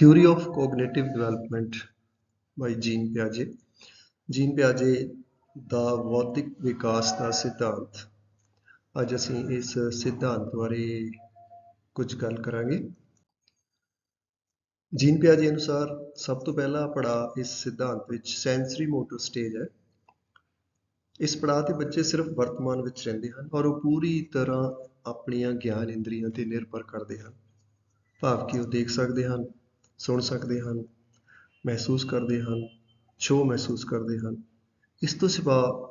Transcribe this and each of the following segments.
Theory of Cognitive Development by Jean Piaget. Jean ਪਿਆਜੇ ਦਾ ਬੌਧਿਕ ਵਿਕਾਸ ਦਾ ਸਿਧਾਂਤ। ਅੱਜ ਅਸੀਂ ਇਸ ਸਿਧਾਂਤ ਬਾਰੇ ਕੁਝ ਗੱਲ ਕਰਾਂਗੇ। ਜੀਨ ਪਿਆਜੇ ਅਨੁਸਾਰ ਸਭ ਤੋਂ ਪਹਿਲਾ ਪੜਾਅ ਇਸ ਸਿਧਾਂਤ ਵਿੱਚ ਸੈਂਸਰੀ ਮੋਟਰ ਸਟੇਜ ਹੈ। ਇਸ ਪੜਾਅ ਤੇ ਬੱਚੇ ਸਿਰਫ ਵਰਤਮਾਨ ਵਿੱਚ ਰਹਿੰਦੇ ਹਨ ਔਰ ਉਹ ਪੂਰੀ ਤਰ੍ਹਾਂ ਆਪਣੀਆਂ ਗਿਆਨ ਇੰਦਰੀਆਂ ਤੇ ਨਿਰਭਰ ਕਰਦੇ ਹਨ। ਭਾਵ ਕਿ ਉਹ ਦੇਖ ਸਕਦੇ ਹਨ। ਸੁਣ ਸਕਦੇ ਹਨ, ਮਹਿਸੂਸ ਕਰਦੇ ਹਨ, ਛੋਹ ਮਹਿਸੂਸ ਕਰਦੇ ਹਨ। ਇਸ ਤੋਂ ਸਿਵਾ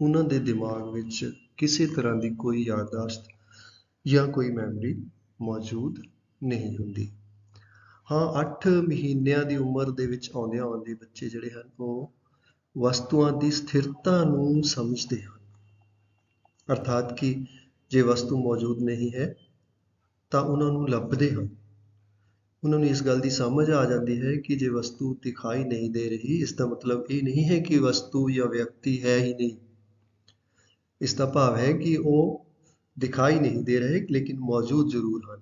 ਉਹਨਾਂ ਦੇ ਦਿਮਾਗ ਵਿੱਚ ਕਿਸੇ ਤਰ੍ਹਾਂ ਦੀ ਕੋਈ ਯਾਦਦਾਸ਼ਤ ਜਾਂ ਕੋਈ ਮੈਮਰੀ ਮੌਜੂਦ ਨਹੀਂ ਹੁੰਦੀ। ਹਾਂ 8 ਮਹੀਨਿਆਂ ਦੀ ਉਮਰ ਦੇ ਵਿੱਚ ਆਉਂਦਿਆਂ ਆਉਂਦੇ ਬੱਚੇ ਜਿਹੜੇ ਹਨ, ਉਹ ਵਸਤੂਆਂ ਦੀ ਸਥਿਰਤਾ ਨੂੰ ਸਮਝਦੇ ਹਨ। ਅਰਥਾਤ ਕਿ ਜੇ ਵਸਤੂ ਮੌਜੂਦ ਨਹੀਂ ਹੈ, ਤਾਂ ਉਹਨਾਂ ਨੂੰ ਲੱਭਦੇ ਹਨ। ਉਹਨਾਂ ਨੂੰ ਇਸ ਗੱਲ ਦੀ ਸਮਝ ਆ ਜਾਂਦੀ ਹੈ ਕਿ ਜੇ ਵਸਤੂ ਦਿਖਾਈ ਨਹੀਂ ਦੇ ਰਹੀ, ਇਸ ਦਾ ਮਤਲਬ ਇਹ ਨਹੀਂ ਹੈ ਕਿ ਵਸਤੂ ਜਾਂ ਵਿਅਕਤੀ ਹੈ ਹੀ ਨਹੀਂ। ਇਸ ਦਾ ਭਾਵ ਹੈ ਕਿ ਉਹ ਦਿਖਾਈ ਨਹੀਂ ਦੇ ਰਹੇ, ਲੇਕਿਨ ਮੌਜੂਦ ਜ਼ਰੂਰ ਹਨ।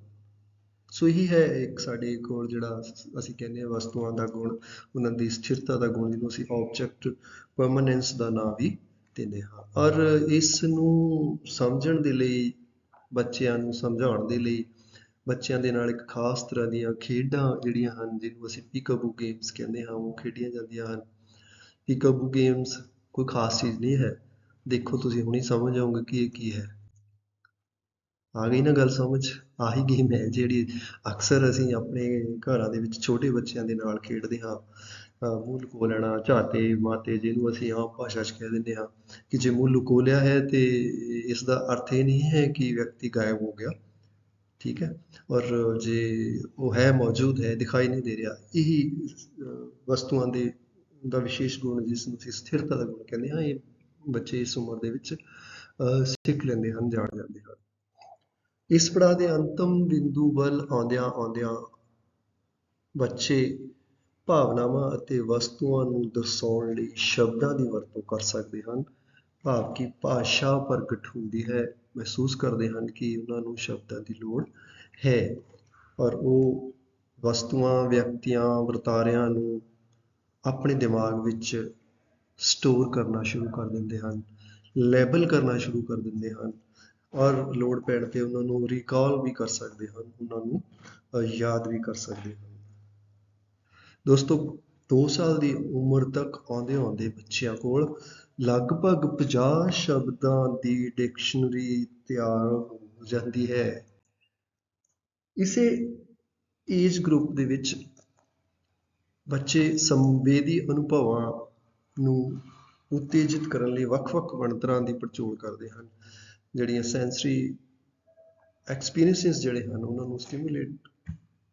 ਸੋ ਇਹੀ ਹੈ ਇੱਕ ਸਾਡੇ ਕੋਲ ਜਿਹੜਾ ਅਸੀਂ ਕਹਿੰਦੇ ਹਾਂ ਵਸਤੂਆਂ ਦਾ ਗੁਣ, ਉਹਨਾਂ ਦੀ ਸਥਿਰਤਾ ਦਾ ਗੁਣ, ਜਿਹਨੂੰ ਅਸੀਂ ਆਬਜੈਕਟ ਪਰਮਨੈਂਸ ਦਾ ਨਾਮ ਵੀ ਦਿੰਦੇ ਹਾਂ। ਔਰ ਇਸ ਨੂੰ ਸਮਝਣ ਦੇ ਲਈ, ਬੱਚਿਆਂ ਨੂੰ ਸਮਝਾਉਣ ਦੇ ਲਈ ਬੱਚਿਆਂ ਦੇ ਨਾਲ ਇੱਕ ਖਾਸ ਤਰ੍ਹਾਂ ਦੀਆਂ ਖੇਡਾਂ ਜਿਹੜੀਆਂ ਹਨ, ਜਿਹਨੂੰ ਅਸੀਂ ਪਿਕਅਬੂ ਗੇਮਸ ਕਹਿੰਦੇ ਹਾਂ, ਉਹ ਖੇਡੀਆਂ ਜਾਂਦੀਆਂ ਹਨ। ਪਿਕਅਬੂ ਗੇਮਸ ਕੋਈ ਖਾਸ ਚੀਜ਼ ਨਹੀਂ ਹੈ। ਦੇਖੋ, ਤੁਸੀਂ ਹੁਣੇ ਸਮਝ ਆਉਂਗੇ ਕਿ ਇਹ ਕੀ ਹੈ। ਆ ਗਈ ਨਾ ਗੱਲ ਸਮਝ? ਆਹੀ ਗੇਮ ਹੈ ਜਿਹੜੀ ਅਕਸਰ ਅਸੀਂ ਆਪਣੇ ਘਰਾਂ ਦੇ ਵਿੱਚ ਛੋਟੇ ਬੱਚਿਆਂ ਦੇ ਨਾਲ ਖੇਡਦੇ ਹਾਂ। ਮੂੰਹ ਲੁਕੋ ਲੈਣਾ ਝਾਤੇ ਮਾਤੇ ਜਿਹਨੂੰ ਅਸੀਂ ਆਮ ਭਾਸ਼ਾ 'ਚ ਕਹਿ ਦਿੰਦੇ ਹਾਂ। ਕਿ ਜੇ ਮੂੰਹ ਲੁਕੋ ਲਿਆ ਹੈ ਤੇ ਇਸ ਦਾ ਅਰਥ ਇਹ ਨਹੀਂ ਹੈ ਕਿ ਵਿਅਕਤੀ ਗਾਇਬ ਹੋ ਗਿਆ। ਠੀਕ ਹੈ? ਔਰ ਜੇ ਉਹ ਹੈ, ਮੌਜੂਦ ਹੈ, ਦਿਖਾਈ ਨਹੀਂ ਦੇ ਰਿਹਾ, ਇਹੀ ਵਸਤੂਆਂ ਦੇ, ਦਾ ਵਿਸ਼ੇਸ਼ ਗੁਣ ਜਿਸ ਨੂੰ ਅਸੀਂ ਸਥਿਰਤਾ ਦਾ ਗੁਣ ਕਹਿੰਦੇ ਹਾਂ, ਇਹ ਬੱਚੇ ਇਸ ਉਮਰ ਦੇ ਵਿੱਚ ਸਿੱਖ ਲੈਂਦੇ ਹਨ, ਜਾਣ ਜਾਂਦੇ ਹਨ। ਇਸ ਪੜਾਅ ਦੇ ਅੰਤਮ ਬਿੰਦੂ ਵੱਲ ਆਉਂਦਿਆਂ ਆਉਂਦਿਆਂ ਬੱਚੇ ਭਾਵਨਾਵਾਂ ਅਤੇ ਵਸਤੂਆਂ ਨੂੰ ਦਰਸਾਉਣ ਲਈ ਸ਼ਬਦਾਂ ਦੀ ਵਰਤੋਂ ਕਰ ਸਕਦੇ ਹਨ। ਭਾਵ ਕਿ ਭਾਸ਼ਾ ਪ੍ਰਗਟ ਹੁੰਦੀ ਹੈ, ਮਹਿਸੂਸ ਕਰਦੇ ਹਨ ਕਿ ਉਹਨਾਂ ਨੂੰ ਸ਼ਬਦਾਂ ਦੀ ਲੋੜ ਹੈ। ਔਰ ਉਹ ਵਸਤੂਆਂ, ਵਿਅਕਤੀਆਂ, ਵਰਤਾਰਿਆਂ ਨੂੰ ਆਪਣੇ ਦਿਮਾਗ ਵਿੱਚ ਸਟੋਰ ਕਰਨਾ ਸ਼ੁਰੂ ਕਰ ਦਿੰਦੇ ਹਨ ਲੈਬਲ ਕਰਨਾ ਸ਼ੁਰੂ ਕਰ ਦਿੰਦੇ ਹਨ ਔਰ ਲੋੜ ਪੈਣ ਤੇ ਉਹਨਾਂ ਨੂੰ ਰੀਕਾਲ ਵੀ ਕਰ ਸਕਦੇ ਹਨ, ਉਹਨਾਂ ਨੂੰ ਯਾਦ ਵੀ ਕਰ ਸਕਦੇ ਹਨ। ਦੋਸਤੋ ਦੋ ਸਾਲ ਦੀ ਉਮਰ ਤੱਕ ਆਉਂਦੇ ਆਉਂਦੇ ਬੱਚਿਆਂ ਕੋਲ ਲਗਭਗ 50 ਸ਼ਬਦਾਂ ਦੀ ਡਿਕਸ਼ਨਰੀ ਤਿਆਰ ਹੋ ਜਾਂਦੀ ਹੈ। ਇਸੇ ਏਜ ਗਰੁੱਪ ਦੇ ਵਿੱਚ ਬੱਚੇ ਸੰਵੇਦੀ ਅਨੁਭਵਾਂ ਨੂੰ ਉਤੇਜਿਤ ਕਰਨ ਲਈ ਵੱਖ-ਵੱਖ ਬਣਤਰਾਂ ਦੀ ਪੜਚੋਲ ਕਰਦੇ ਹਨ, ਜਿਹੜੀਆਂ ਸੈਂਸਰੀ ਐਕਸਪੀਰੀਐਂਸਿਸ ਜਿਹੜੇ ਹਨ, ਉਹਨਾਂ ਨੂੰ ਸਟਿਮੂਲੇਟ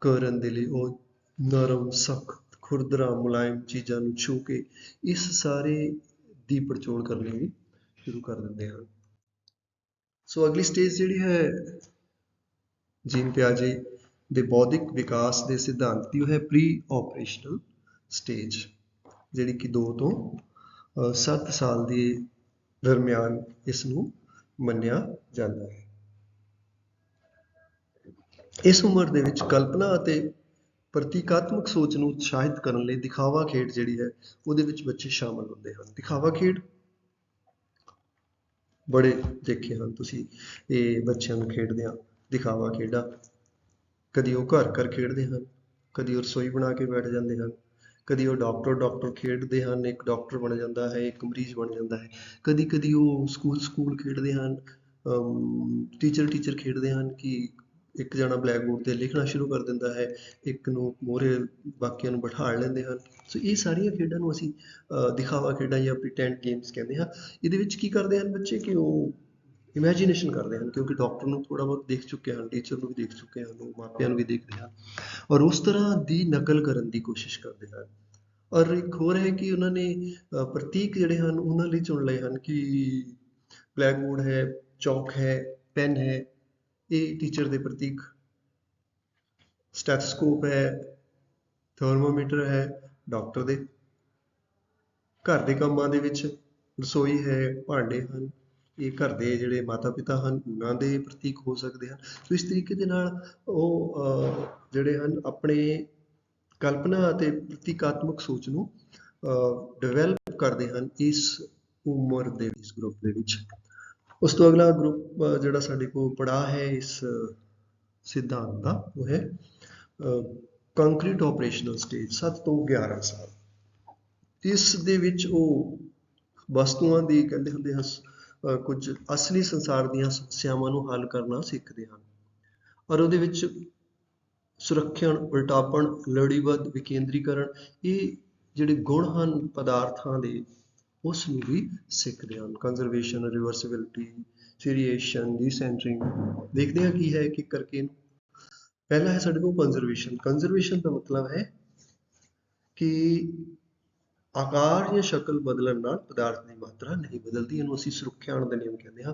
ਕਰਨ ਦੇ ਲਈ ਉਹ ਨਰਮ, ਸਖਤ ਖੁਰਦਰਾ, ਮੁਲਾਇਮ ਚੀਜ਼ਾਂ ਨੂੰ ਛੂ ਕੇ ਇਸ ਸਾਰੇ ਦੀ ਪੜਚੋਲ ਕਰਨੀ ਵੀ ਸ਼ੁਰੂ ਕਰ ਦਿੰਦੇ ਹਨ ਸੋ ਅਗਲੀ ਸਟੇਜ ਜਿਹੜੀ ਹੈ ਜੀਨ ਪਿਆਜੇ ਦੇ ਬੌਧਿਕ ਵਿਕਾਸ ਦੇ ਸਿਧਾਂਤ ਦੀ, ਉਹ ਹੈ ਪ੍ਰੀ ਆਪਰੇਸ਼ਨਲ ਸਟੇਜ ਜਿਹੜੀ ਕਿ 2 ਤੋਂ 7 ਸਾਲ ਦੇ ਦਰਮਿਆਨ ਇਸ ਨੂੰ ਮੰਨਿਆ ਜਾਂਦਾ ਹੈ। ਇਸ ਉਮਰ ਦੇ ਵਿੱਚ ਕਲਪਨਾ ਅਤੇ ਪ੍ਰਤੀਕਾਤਮਕ ਸੋਚ ਨੂੰ ਉਤਸ਼ਾਹਿਤ ਕਰਨ ਲਈ ਦਿਖਾਵਾ ਖੇਡ ਜਿਹੜੀ ਹੈ, ਉਹਦੇ ਵਿੱਚ ਬੱਚੇ ਸ਼ਾਮਲ ਹੁੰਦੇ ਹਨ। ਦਿਖਾਵਾ ਖੇਡ ਬੜੇ ਦੇਖੇ ਹਨ ਤੁਸੀਂ, ਇਹ ਬੱਚਿਆਂ ਨੂੰ ਖੇਡਦੇ ਖੇਡਦਿਆਂ ਦਿਖਾਵਾ ਖੇਡਾਂ। ਕਦੀ ਉਹ ਘਰ ਘਰ ਖੇਡਦੇ ਹਨ, ਕਦੀ ਉਹ ਰਸੋਈ ਬਣਾ ਕੇ ਬੈਠ ਜਾਂਦੇ ਹਨ, ਕਦੀ ਉਹ ਡਾਕਟਰ ਡਾਕਟਰ ਖੇਡਦੇ ਹਨ, ਇੱਕ ਡਾਕਟਰ ਬਣ ਜਾਂਦਾ ਹੈ, ਇੱਕ ਮਰੀਜ਼ ਬਣ ਜਾਂਦਾ ਹੈ। ਕਦੀ ਕਦੀ ਉਹ ਸਕੂਲ ਸਕੂਲ ਖੇਡਦੇ ਹਨ ਟੀਚਰ ਟੀਚਰ ਖੇਡਦੇ ਹਨ ਕਿ ਇੱਕ ਜਣਾ ਬਲੈਕ ਬੋਰਡ ਤੇ ਲਿਖਣਾ ਸ਼ੁਰੂ ਕਰ ਦਿੰਦਾ ਹੈ, ਇੱਕ ਨੂੰ ਮੋਹਰੇ ਬਾਕੀਆਂ ਨੂੰ ਬਿਠਾ ਲੈਂਦੇ ਹਨ। ਸੋ ਇਹ ਸਾਰੀਆਂ ਖੇਡਾਂ ਨੂੰ ਅਸੀਂ ਦਿਖਾਵਾ ਖੇਡਾਂ ਜਾਂ ਪ੍ਰੀਟੈਂਡ ਗੇਮਸ ਕਹਿੰਦੇ ਹਾਂ। ਇਹਦੇ ਵਿੱਚ ਕੀ ਕਰਦੇ ਹਨ ਬੱਚੇ ਕਿ ਉਹ ਇਮੇਜਿਨੇਸ਼ਨ ਕਰਦੇ ਹਨ, ਕਿਉਂਕਿ ਡਾਕਟਰ ਨੂੰ ਥੋੜਾ ਬਹੁਤ ਦੇਖ ਚੁੱਕੇ ਹਨ ਟੀਚਰ ਨੂੰ ਵੀ ਦੇਖ ਚੁੱਕੇ ਹਨ, ਉਹ ਮਾਪਿਆਂ ਨੂੰ ਵੀ ਦੇਖਦੇ ਹਨ। ਔਰ ਉਸ ਤਰ੍ਹਾਂ ਦੀ ਨਕਲ ਕਰਨ ਦੀ ਕੋਸ਼ਿਸ਼ ਕਰਦੇ ਹਨ। ਔਰ ਇੱਕ ਹੋਰ ਹੈ ਕਿ ਉਹਨਾਂ ਨੇ ਪ੍ਰਤੀਕ ਜਿਹੜੇ ਹਨ ਉਹਨਾਂ ਲਈ ਚੁਣ ਲਏ ਹਨ ਕਿ ਬਲੈਕ ਬੋਰਡ ਹੈ ਚੌਕ ਹੈ ਪੈਨ ਹੈ। ਇਹ ਟੀਚਰ ਦੇ ਪ੍ਰਤੀਕ ਸਟੈਥੋਸਕੋਪ ਹੈ ਥਰਮੋਮੀਟਰ ਹੈ ਡਾਕਟਰ ਦੇ ਘਰ ਦੇ ਕੰਮਾਂ ਦੇ ਵਿੱਚ ਰਸੋਈ ਹੈ, ਭਾਂਡੇ ਹਨ, ਇਹ ਘਰ ਦੇ ਜਿਹੜੇ ਮਾਤਾ ਪਿਤਾ ਹਨ, ਉਹਨਾਂ ਦੇ ਪ੍ਰਤੀਕ ਹੋ ਸਕਦੇ ਹਨ। ਸੋ ਇਸ ਤਰੀਕੇ ਦੇ ਨਾਲ ਉਹ ਜਿਹੜੇ ਹਨ, ਆਪਣੇ ਕਲਪਨਾ ਅਤੇ ਪ੍ਰਤੀਕਾਤਮਕ ਸੋਚ ਨੂੰ ਡਿਵੈਲਪ ਕਰਦੇ ਹਨ ਇਸ ਉਮਰ ਦੇ, ਇਸ ਗਰੁੱਪ ਦੇ ਵਿੱਚ। ਉਸ ਤੋਂ ਅਗਲਾ ਗਰੁੱਪ ਜਿਹੜਾ ਸਾਡੇ ਕੋਲ ਪੜਾ ਹੈ ਇਸ ਸਿਧਾਂਤ ਦਾ, ਉਹ ਹੈ ਕੰਕਰੀਟ ਆਪਰੇਸ਼ਨਲ ਸਟੇਜ 7 ਤੋਂ 11 ਸਾਲ। ਇਸ ਦੇ ਵਿੱਚ ਉਹ ਵਸਤੂਆਂ ਦੀ, ਕਹਿੰਦੇ ਹੁੰਦੇ ਹਨ ਅਹ, ਕੁਝ ਅਸਲੀ ਸੰਸਾਰ ਦੀਆਂ ਸਮੱਸਿਆਵਾਂ ਨੂੰ ਹੱਲ ਕਰਨਾ ਸਿੱਖਦੇ ਹਨ। ਔਰ ਉਹਦੇ ਵਿੱਚ ਸੁਰੱਖਿਅਣ, ਉਲਟਾਪਣ ਲੜੀਵਾਦ ਵਿਕੇਂਦਰੀਕਰਨ, ਇਹ ਜਿਹੜੇ ਗੁਣ ਹਨ, ਪਦਾਰਥਾਂ ਦੇ ਉਸ ਨੂੰ ਵੀ ਸਿੱਖਦੇ ਹਨ। ਕੰਜ਼ਰਵੇਸ਼ਨ ਰਿਵਰਸਿਬਿਲਟੀ ਸੀਰੀਏਸ਼ਨ ਡੀਸੈਂਟਰਿੰਗ ਦੇਖਦੇ ਹਾਂ ਕੀ ਹੈ ਇੱਕ ਇੱਕ ਕਰਕੇ ਇਹਨੂੰ। ਪਹਿਲਾ ਹੈ ਸਾਡੇ ਕੋਲ ਕੰਜ਼ਰਵੇਸ਼ਨ ਕੰਜ਼ਰਵੇਸ਼ਨ ਦਾ ਮਤਲਬ ਹੈ ਕਿ ਆਕਾਰ ਜਾਂ ਸ਼ਕਲ ਬਦਲਣ ਨਾਲ ਪਦਾਰਥ ਦੀ ਮਾਤਰਾ ਨਹੀਂ ਬਦਲਦੀ, ਇਹਨੂੰ ਅਸੀਂ ਸੁਰੱਖਿਆਣ ਦਾ ਨਿਯਮ ਕਹਿੰਦੇ ਹਾਂ।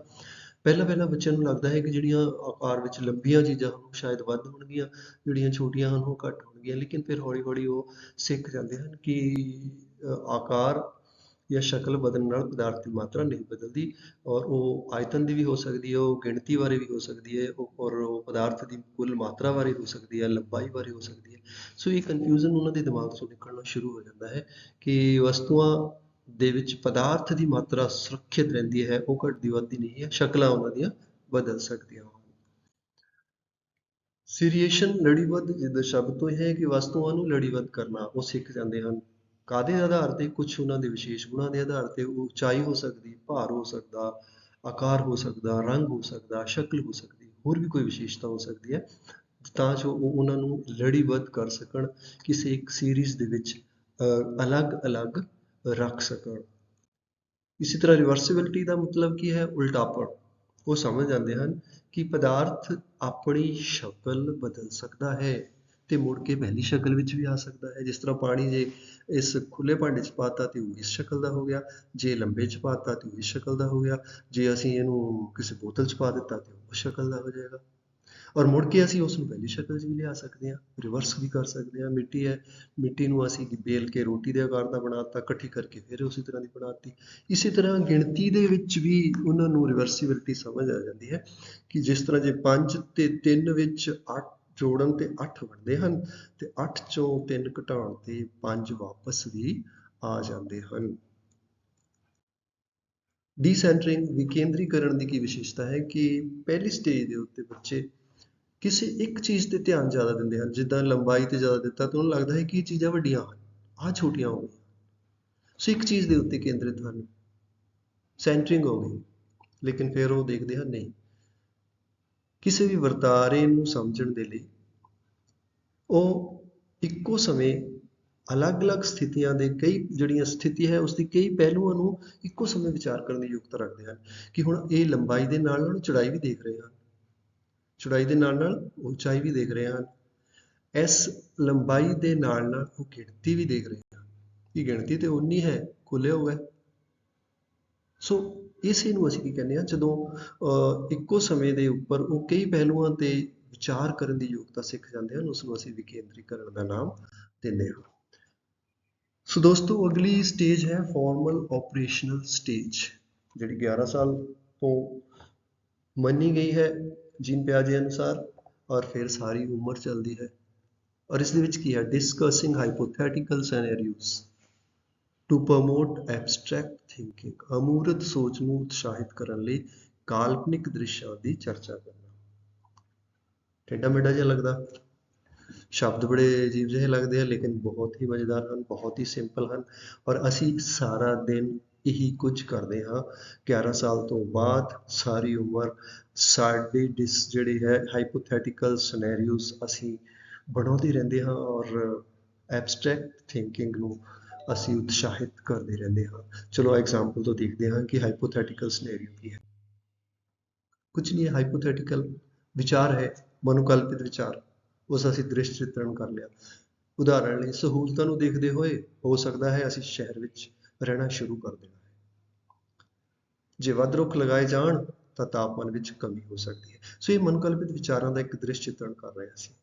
ਪਹਿਲਾਂ ਪਹਿਲਾਂ ਬੱਚਿਆਂ ਨੂੰ ਲੱਗਦਾ ਹੈ ਕਿ ਜਿਹੜੀਆਂ ਆਕਾਰ ਵਿੱਚ ਲੰਬੀਆਂ ਚੀਜ਼ਾਂ ਹਨ, ਉਹ ਸ਼ਾਇਦ ਵੱਧ ਹੋਣਗੀਆਂ, ਜਿਹੜੀਆਂ ਛੋਟੀਆਂ ਹਨ, ਉਹ ਘੱਟ ਹੋਣਗੀਆਂ, ਲੇਕਿਨ ਫਿਰ ਹੌਲੀ ਹੌਲੀ ਉਹ ਸਿੱਖ ਜਾਂਦੇ ਹਨ ਕਿ ਆਕਾਰ ਜਾਂ ਸ਼ਕਲ ਬਦਲਣ ਨਾਲ ਪਦਾਰਥ ਦੀ ਮਾਤਰਾ ਨਹੀਂ ਬਦਲਦੀ ਔਰ ਉਹ ਆਇਤਨ ਦੀ ਵੀ ਹੋ ਸਕਦੀ ਹੈ, ਉਹ ਗਿਣਤੀ ਬਾਰੇ ਵੀ ਹੋ ਸਕਦੀ ਹੈ ਔਰ ਉਹ ਪਦਾਰਥ ਦੀ ਕੁੱਲ ਮਾਤਰਾ ਬਾਰੇ ਹੋ ਸਕਦੀ ਹੈ, ਲੰਬਾਈ ਬਾਰੇ ਹੋ ਸਕਦੀ ਹੈ। ਸੋ ਇਹ ਕਨਫਿਊਜ਼ਨ ਉਹਨਾਂ ਦੇ ਦਿਮਾਗ ਤੋਂ ਨਿਕਲਣਾ ਸ਼ੁਰੂ ਹੋ ਜਾਂਦਾ ਹੈ ਕਿ ਵਸਤੂਆਂ ਦੇ ਵਿੱਚ ਪਦਾਰਥ ਦੀ ਮਾਤਰਾ ਸੁਰੱਖਿਅਤ ਰਹਿੰਦੀ ਹੈ, ਉਹ ਘਟਦੀ ਵੱਧਦੀ ਨਹੀਂ ਹੈ, ਸ਼ਕਲਾਂ ਉਹਨਾਂ ਦੀਆਂ ਬਦਲ ਸਕਦੀਆਂ ਹਨ। ਸੀਰੀਏਸ਼ਨ ਲੜੀਬੱਧ ਜਿੱਦਾਂ ਸ਼ਬਦ ਤੋਂ ਇਹ ਹੈ ਕਿ ਵਸਤੂਆਂ ਨੂੰ ਲੜੀਬੱਧ ਕਰਨਾ, ਉਹ ਸਿੱਖ ਜਾਂਦੇ ਹਨ। ਕਾਦੇ ਆਧਾਰ ਤੇ? ਕੁਝ ਉਹਨਾਂ ਦੇ ਵਿਸ਼ੇਸ਼ ਗੁਣਾਂ ਦੇ ਆਧਾਰ ਤੇ ਉਹ ਉਚਾਈ ਹੋ ਸਕਦੀ, ਭਾਰ ਹੋ ਸਕਦਾ, ਆਕਾਰ ਹੋ ਸਕਦਾ, ਰੰਗ ਹੋ ਸਕਦਾ, ਸ਼ਕਲ ਹੋ ਸਕਦੀ, ਹੋਰ ਵੀ ਕੋਈ ਵਿਸ਼ੇਸ਼ਤਾ ਹੋ ਸਕਦੀ ਹੈ। ਤਾਂ ਜੋ ਉਹ ਉਹਨਾਂ ਨੂੰ ਲੜੀਬੱਧ ਕਰ ਸਕਣ, ਕਿਸੇ ਇੱਕ ਸੀਰੀਜ਼ ਦੇ ਵਿੱਚ ਅਲੱਗ-ਅਲੱਗ ਰੱਖ ਸਕਣ। ਇਸੇ ਤਰ੍ਹਾਂ ਰਿਵਰਸਿਬਿਲਟੀ ਦਾ ਮਤਲਬ ਕੀ ਹੈ? ਉਲਟਾਪਣ। ਉਹ ਸਮਝ ਜਾਂਦੇ ਹਨ ਕਿ ਪਦਾਰਥ ਆਪਣੀ ਸ਼ਕਲ ਬਦਲ ਸਕਦਾ ਹੈ। ਤੇ ਮੁੜ ਕੇ ਪਹਿਲੀ ਸ਼ਕਲ ਵਿੱਚ ਵੀ ਆ ਸਕਦਾ ਹੈ। ਜਿਸ ਤਰ੍ਹਾਂ ਪਾਣੀ ਜੇ ਇਸ ਖੁੱਲੇ ਭਾਂਡੇ 'ਚ ਪਾਤਾ ਤੇ ਉਹ ਇਸ ਸ਼ਕਲ ਦਾ ਹੋ ਗਿਆ। ਜੇ ਲੰਬੇ 'ਚ ਪਾਤਾ ਤੇ ਉਹ ਇਸ ਸ਼ਕਲ ਦਾ ਹੋ ਗਿਆ। ਜੇ ਅਸੀਂ ਇਹਨੂੰ ਕਿਸੇ ਬੋਤਲ 'ਚ ਪਾ ਦਿੱਤਾ ਤੇ ਉਹ ਸ਼ਕਲ ਦਾ ਹੋ ਜਾਏਗਾ। ਔਰ ਮੁੜ ਕੇ ਅਸੀਂ ਉਸ ਨੂੰ ਪਹਿਲੀ ਸ਼ਕਲ 'ਚ ਵੀ ਲਿਆ ਸਕਦੇ ਹਾਂ, ਰਿਵਰਸ ਵੀ ਕਰ ਸਕਦੇ ਹਾਂ। ਮਿੱਟੀ ਹੈ, ਮਿੱਟੀ ਨੂੰ ਅਸੀਂ ਬੇਲ ਕੇ ਰੋਟੀ ਦੇ ਆਕਾਰ ਦਾ ਬਣਾਤਾ ਇਕੱਠੀ ਕਰਕੇ ਫਿਰ ਉਸੇ ਤਰ੍ਹਾਂ ਦੀ ਬਣਾਤੀ ਇਸੇ ਤਰ੍ਹਾਂ ਗਿਣਤੀ ਦੇ ਵਿੱਚ ਵੀ ਉਹਨਾਂ ਨੂੰ ਰਿਵਰਸੀਬਿਲਟੀ ਸਮਝ ਆ ਜਾਂਦੀ ਹੈ ਕਿ ਜਿਸ ਤਰ੍ਹਾਂ ਜੇ 5 ਤੇ 3 ਵਿੱਚ 8 ਜੋੜਨ ਤੇ 8 ਬਣਦੇ ਹਨ ਤੇ 8 ਚੋਂ 3 ਘਟਾਉਣ ਤੇ 5 ਵਾਪਸ ਵੀ ਆ ਜਾਂਦੇ ਹਨ। ਡੀਸੈਂਟਰਿੰਗ ਵਿਕੇਂਦਰੀਕਰਨ ਦੀ ਕੀ ਵਿਸ਼ੇਸ਼ਤਾ ਹੈ ਕਿ ਪਹਿਲੀ ਸਟੇਜ ਦੇ ਉੱਤੇ ਬੱਚੇ ਕਿਸੇ ਇੱਕ ਚੀਜ਼ ਤੇ ਧਿਆਨ ਜ਼ਿਆਦਾ ਦਿੰਦੇ ਹਨ, ਜਿੱਦਾਂ ਲੰਬਾਈ ਤੇ ਜ਼ਿਆਦਾ ਦਿੱਤਾ ਤਾਂ ਉਹਨੂੰ ਲੱਗਦਾ ਹੈ ਕਿ ਇਹ ਚੀਜ਼ਾਂ ਵੱਡੀਆਂ ਹਨ, ਆਹ ਛੋਟੀਆਂ ਹੋ ਗਈਆਂ। ਸੋ ਇੱਕ ਚੀਜ਼ ਦੇ ਉੱਤੇ ਕੇਂਦਰਿਤ ਹਨ। ਸੈਂਟਰਿੰਗ ਹੋ ਗਈ, ਲੇਕਿਨ ਫਿਰ ਉਹ ਦੇਖਦੇ ਹਨ, ਨਹੀਂ। ਕਿਸੇ ਵੀ ਵਰਤਾਰੇ ਨੂੰ ਸਮਝਣ ਦੇ ਲਈ, ਉਹ ਇੱਕੋ ਸਮੇਂ ਅਲੱਗ-ਅਲੱਗ ਸਥਿਤੀਆਂ ਦੇ ਕਈ ਜਿਹੜੀਆਂ ਸਥਿਤੀ ਹੈ ਉਸ ਦੀ ਕਈ ਪਹਿਲੂਆਂ ਨੂੰ ਇੱਕੋ ਸਮੇਂ ਵਿਚਾਰ ਕਰਨ ਦੀ ਯੋਗਤਾ ਰੱਖਦੇ ਹਨ ਕਿ ਹੁਣ ਇਹ ਲੰਬਾਈ ਦੇ ਨਾਲ ਨਾਲ ਚੌੜਾਈ ਵੀ ਦੇਖ ਰਹੇ ਹਨ। ਚੌੜਾਈ ਦੇ ਨਾਲ ਨਾਲ ਉਚਾਈ ਵੀ ਦੇਖ ਰਹੇ ਹਨ। ਇਸ ਲੰਬਾਈ ਦੇ ਨਾਲ ਨਾਲ ਉਹ ਗਿਣਤੀ ਵੀ ਦੇਖ ਰਹੇ ਹਨ। ਇਹ ਗਿਣਤੀ ਤੇ ਉਨੀ ਹੈ ਖੁੱਲਿਆ ਹੋਇਆ ਹੈ। ਸੋ ਇਸੇ ਨੂੰ ਅਸੀਂ ਕੀ ਕਹਿੰਦੇ ਹਾਂ ਜਦੋਂ ਅਹ, ਇੱਕੋ ਸਮੇਂ ਦੇ ਉੱਪਰ ਉਹ ਕਈ ਪਹਿਲੂਆਂ ਤੇ ਵਿਚਾਰ ਕਰਨ ਦੀ ਯੋਗਤਾ ਸਿੱਖ ਜਾਂਦੇ ਹਨ ਉਸ ਨੂੰ ਅਸੀਂ ਵਿਕੇਂਦਰੀਕਰਨ ਦਾ ਨਾਮ ਦਿੰਦੇ ਹਾਂ। ਸੋ ਦੋਸਤੋ ਅਗਲੀ ਸਟੇਜ ਹੈ ਫਾਰਮਲ ਆਪਰੇਸ਼ਨਲ ਸਟੇਜ ਜਿਹੜੀ 11 ਸਾਲ ਤੋਂ ਮੰਨੀ ਗਈ ਹੈ ਜੀਨ ਪਿਆਜੇ ਅਨੁਸਾਰ ਔਰ ਫਿਰ ਸਾਰੀ ਉਮਰ ਚੱਲਦੀ ਹੈ। ਔਰ ਇਸ ਦੇ ਵਿੱਚ ਕੀ ਹੈ? Discussing hypothetical scenarios to promote abstract thinking ਅਮੂਰਤ ਸੋਚ ਨੂੰ ਉਤਸ਼ਾਹਿਤ ਕਰਨ ਲਈ ਕਾਲਪਨਿਕ ਦ੍ਰਿਸ਼ਾਂ ਦੀ ਚਰਚਾ ਕਰਨਾ। ਟੇਢਾ ਮੇਢਾ ਜਿਹਾ ਲੱਗਦਾ। ਸ਼ਬਦ ਬੜੇ ਅਜੀਬ ਜਿਹੇ ਲੱਗਦੇ ਆ, ਲੇਕਿਨ ਬਹੁਤ ਹੀ ਮਜ਼ੇਦਾਰ ਹਨ, ਬਹੁਤ ਹੀ ਸਿੰਪਲ ਹਨ। ਔਰ ਅਸੀਂ ਸਾਰਾ ਦਿਨ ਇਹੀ ਕੁਝ ਕਰਦੇ ਹਾਂ। 11 ਸਾਲ ਤੋਂ ਬਾਅਦ ਸਾਰੀ ਉਮਰ ਸਾਡੀ ਡਿਸ ਜਿਹੜੀ ਹੈ ਹਾਈਪੋਥੈਟੀਕਲ ਸਿਨੈਰੀਓਜ਼ ਅਸੀਂ ਬਣਾਉਂਦੇ ਰਹਿੰਦੇ ਹਾਂ। ਔਰ ਐਬਸਟ੍ਰੈਕਟ ਥਿੰਕਿੰਗ ਨੂੰ ਅਸੀਂ ਉਤਸ਼ਾਹਿਤ ਕਰਦੇ ਰਹਿੰਦੇ ਹਾਂ। ਚਲੋ ਐਗਜ਼ਾਮਪਲ ਤੋਂ ਦੇਖਦੇ ਹਾਂ ਕਿ ਹਾਈਪੋਥੈਟੀਕਲ ਸਿਨੈਰੀਓ ਕੀ ਹੈ। ਕੁਝ ਨਹੀਂ ਹਾਈਪੋਥੈਟੀਕਲ ਵਿਚਾਰ ਹੈ, ਮਨੋਕਲਪਿਤ ਵਿਚਾਰ। ਉਸ ਅਸੀਂ ਦ੍ਰਿਸ਼ ਚਿੱਤਰਣ ਕਰ ਲਿਆ। ਉਦਾਹਰਣ ਲਈ, ਸਹੂਲਤਾਂ ਨੂੰ ਦੇਖਦੇ ਹੋਏ ਹੋ ਸਕਦਾ ਹੈ ਅਸੀਂ ਸ਼ਹਿਰ ਵਿੱਚ ਰਹਿਣਾ ਸ਼ੁਰੂ ਕਰ ਦੇਣਾ ਹੈ। ਜੇ ਵੱਧ ਰੁੱਖ ਲਗਾਏ ਜਾਣ, ਤਾਂ ਤਾਪਮਾਨ ਵਿੱਚ ਕਮੀ ਹੋ ਸਕਦੀ ਹੈ। ਸੋ ਇਹ ਮਨੋਕਲਪਿਤ ਵਿਚਾਰਾਂ ਦਾ ਇੱਕ ਦ੍ਰਿਸ਼ ਚਿੱਤਰਣ ਕਰ ਰਹੇ ਸੀ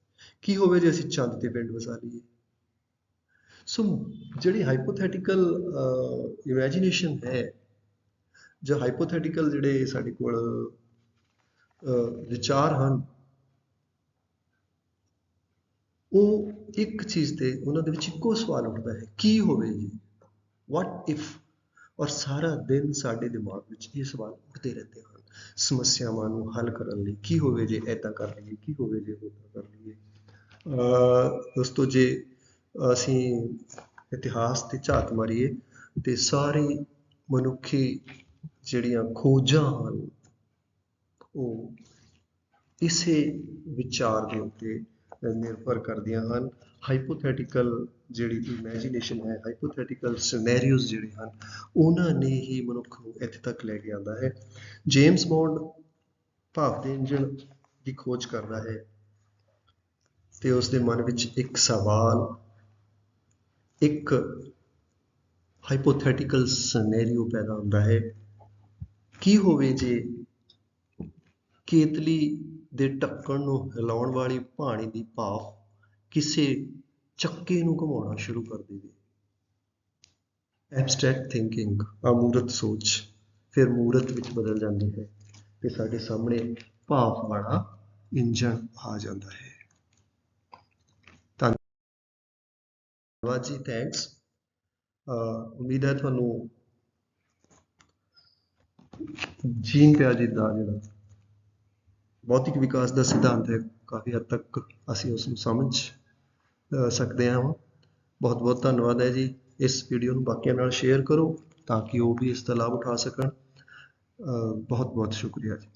ਕੀ ਹੋਵੇ ਜੇ ਅਸੀਂ ਚੰਦ ਤੇ ਪਿੰਡ ਵਸਾ ਲਈਏ? ਸੋ ਜਿਹੜੀ ਹਾਈਪੋਥੈਟੀਕਲ ਇਮੇਜਿਨੇਸ਼ਨ uh, ਹੈ, ਜਾਂ ਹਾਈਪੋਥੈਟੀਕਲ ਜਿਹੜੇ ਸਾਡੇ ਕੋਲ uh, ਵਿਚਾਰ ਹਨ, ਉਹ ਇੱਕ ਚੀਜ਼ ਤੇ ਉਹਨਾਂ ਦੇ ਵਿੱਚ ਇੱਕੋ ਸਵਾਲ ਉੱਠਦਾ ਹੈ, ਕੀ ਹੋਵੇ ਜੀ? ਵਾਟ ਇਫ ਔਰ ਸਾਰਾ ਦਿਨ ਸਾਡੇ ਦਿਮਾਗ ਵਿੱਚ ਇਹ ਸਵਾਲ ਉੱਠਦੇ ਰਹਿੰਦੇ ਹਨ, ਸਮੱਸਿਆਵਾਂ ਨੂੰ ਹੱਲ ਕਰਨ ਲਈ, ਕੀ ਹੋਵੇ ਜੇ ਐਦਾਂ ਕਰ ਲਈਏ, ਕੀ ਹੋਵੇ ਜੇ ਉਦਾਂ ਕਰ ਲਈਏ? ਦੋਸਤੋ, ਜੇ ਅਸੀਂ ਇਤਿਹਾਸ ਤੇ ਝਾਤ ਮਾਰੀਏ ਤੇ ਸਾਰੀ ਮਨੁੱਖੀ ਜਿਹੜੀਆਂ ਖੋਜਾਂ ਹਨ, ਉਹ ਇਸੇ ਵਿਚਾਰ ਦੇ ਉੱਤੇ ਨਿਰਭਰ ਕਰਦੀਆਂ ਹਨ। ਹਾਈਪੋਥੈਟੀਕਲ ਜਿਹੜੀ ਇਮੇਜਿਨੇਸ਼ਨ ਹੈ ਹਾਈਪੋਥੈਟੀਕਲ ਸਿਨੈਰੀਓਜ਼ ਜਿਹੜੇ ਹਨ, ਉਹਨਾਂ ਨੇ ਹੀ ਮਨੁੱਖ ਨੂੰ ਇੱਥੇ ਤੱਕ ਲੈ ਕੇ ਆਂਦਾ ਹੈ। ਜੇਮਸ ਬੌਂਡ ਭਾਵ ਦੇ ਇੰਜਣ ਦੀ ਖੋਜ ਕਰਦਾ ਹੈ ਤੇ ਉਸ ਦੇ ਮਨ ਵਿੱਚ ਇੱਕ ਸਵਾਲ ਇੱਕ ਹਾਈਪੋਥੈਟੀਕਲ ਸਿਨੈਰੀਓ ਪੈਦਾ ਹੁੰਦਾ ਹੈ। ਕੀ ਹੋਵੇ ਜੇ ਕੇਤਲੀ ਦੇ ਢੱਕਣ ਨੂੰ ਹਿਲਾਉਣ ਵਾਲੀ ਪਾਣੀ ਦੀ ਭਾਫ ਕਿਸੇ ਚੱਕੇ ਨੂੰ ਘੁਮਾਉਣਾ ਸ਼ੁਰੂ ਕਰ ਦੇਵੇ? ਐਬਸਟ੍ਰੈਕਟ ਥਿੰਕਿੰਗ ਅਮੂਰਤ ਸੋਚ, ਫਿਰ ਮੂਰਤ ਵਿੱਚ ਬਦਲ ਜਾਂਦੀ ਹੈ ਤੇ ਸਾਡੇ ਸਾਹਮਣੇ ਭਾਫ ਵਾਲਾ ਇੰਜਣ ਆ ਜਾਂਦਾ ਹੈ। ਧੰਨਵਾਦ ਜੀ ਥੈਂਕਸ ਉਮੀਦ ਹੈ ਤੁਹਾਨੂੰ ਜੀਨ ਪਿਆਜੇ ਦਾ ਜਿਹੜਾ ਭੌਤਿਕ ਵਿਕਾਸ ਦਾ ਸਿਧਾਂਤ ਹੈ, ਕਾਫੀ ਹੱਦ ਤੱਕ ਅਸੀਂ ਉਸ ਨੂੰ ਸਮਝ ਸਕਦੇ ਹਾਂ। ਬਹੁਤ ਬਹੁਤ ਧੰਨਵਾਦ ਹੈ ਜੀ, ਇਸ ਵੀਡੀਓ ਨੂੰ ਬਾਕੀਆਂ ਨਾਲ ਸ਼ੇਅਰ ਕਰੋ ਤਾਂ ਕਿ ਉਹ ਵੀ ਇਸ ਦਾ ਲਾਭ ਉਠਾ ਸਕਣ। ਬਹੁਤ ਬਹੁਤ ਸ਼ੁਕਰੀਆ ਜੀ।